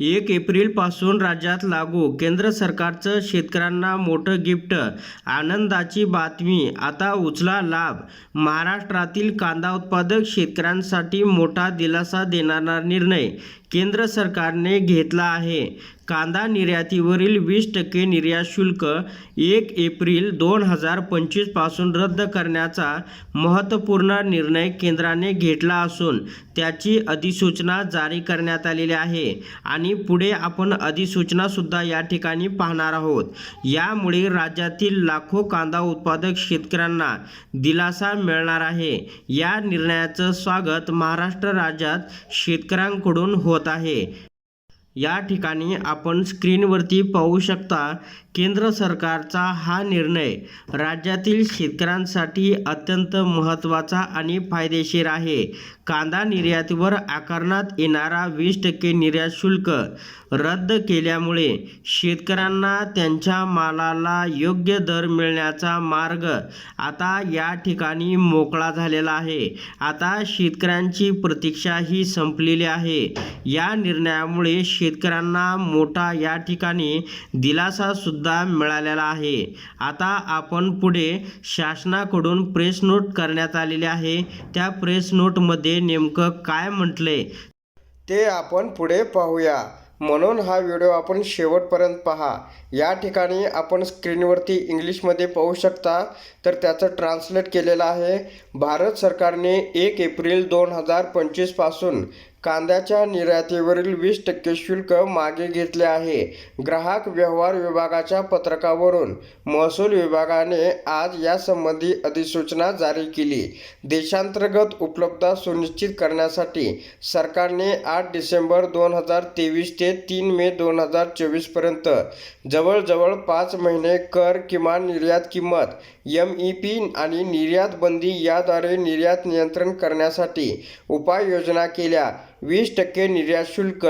एक एप्रिलपासून राज्यात लागू केंद्र सरकारचं शेतकऱ्यांना मोठं गिफ्ट. आनंदाची बातमी. आता उचला लाभ. महाराष्ट्रातील कांदा उत्पादक शेतकऱ्यांसाठी मोठा दिलासा देणारा निर्णय. केंद्र सरकारने घेतला आहे. कांदा निर्यातीवरील वीस टक्के निर्यात शुल्क एक एप्रिल दोन हजार पंचवीसपासून रद्द करण्याचा महत्त्वपूर्ण निर्णय केंद्राने घेतला असून त्याची अधिसूचना जारी करण्यात आलेली आहे. आणि पुढे आपण अधिसूचनासुद्धा या ठिकाणी पाहणार आहोत. यामुळे राज्यातील लाखो कांदा उत्पादक शेतकऱ्यांना दिलासा मिळणार आहे. या निर्णयाचं स्वागत महाराष्ट्र राज्यात शेतकऱ्यांकडून होत आहे. या ठिकाणी आपण स्क्रीनवरती पाहू शकता केंद्र सरकारचा हा निर्णय राज्यातील शेतकऱ्यांसाठी अत्यंत महत्त्वाचा आणि फायदेशीर आहे. कांदा निर्यातीवर आकारण्यात येणारा वीस टक्के निर्यात शुल्क रद्द केल्यामुळे शेतकऱ्यांना त्यांच्या मालाला योग्य दर मिळण्याचा मार्ग आता या ठिकाणी मोकळा झालेला आहे. आता शेतकऱ्यांची प्रतीक्षा ही संपलेली आहे. या निर्णयामुळे शेतकऱ्यांना मोठा या ठिकाणी दिलासासुद्धा मिळालेला आहे. आता आपण पुढे शासनाकडून प्रेस नोट करण्यात आलेली आहे. त्या प्रेस नोटमध्ये नेमकं काय म्हटलंय? ते आपण पुढे पाहूया. म्हणून हा व्हिडिओ आपण शेवटपर्यंत पहा. या ठिकाणी आपण स्क्रीनवरती इंग्लिशमध्ये पाहू शकता. तर त्याचं ट्रान्सलेट केलेलं आहे. भारत सरकारने एक एप्रिल दोन हजार पंचवीसपासून कांद्याच्या निर्यातीवरील वीस टक्के शुल्क मागे घेतले आहे. ग्राहक व्यवहार विभागाच्या पत्रकावरून महसूल विभागाने आज यासंबंधी अधिसूचना जारी केली. देशांतर्गत उपलब्धता सुनिश्चित करण्यासाठी सरकारने आठ डिसेंबर दोन हजार तेवीस ते तीन मे दोन हजार चोवीसपर्यंत जवळजवळ पाच महिने कर किमान निर्यात किंमत एम ई पी आणि निर्यात बंदी याद्वारे निर्यात नियंत्रण करण्यासाठी उपाययोजना केल्या. वीस टक्के निर्यात शुल्क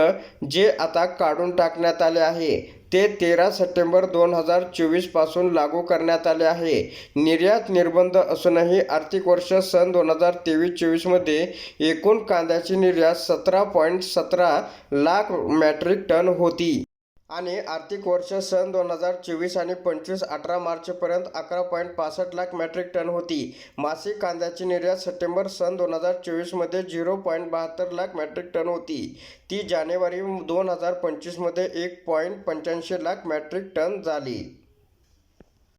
जे आता काढून टाकण्यात आले आहे ते तेरा सप्टेंबर दोन हजार चोवीसपासून लागू करण्यात आले आहे. निर्यात निर्बंध असूनही आर्थिक वर्ष सन दोन हजार तेवीस चोवीसमध्ये एकूण कांद्याची निर्यात सतरा पॉईंट सतरा लाख मॅट्रिक टन होती. आणि आर्थिक वर्ष सन दोन हजार चोवीस आणि पंचवीस अठरा मार्चपर्यंत अकरा पॉईंट पासष्ट लाख मॅट्रिक टन होती. मासिक कांद्याची निर्यात सप्टेंबर सन दोन हजार चोवीसमध्ये झिरो पॉईंट बहात्तर लाख मॅट्रिक टन होती. ती जानेवारी दोन हजार पंचवीसमध्ये एक पॉईंट पंच्याऐंशी लाख मॅट्रिक टन झाली.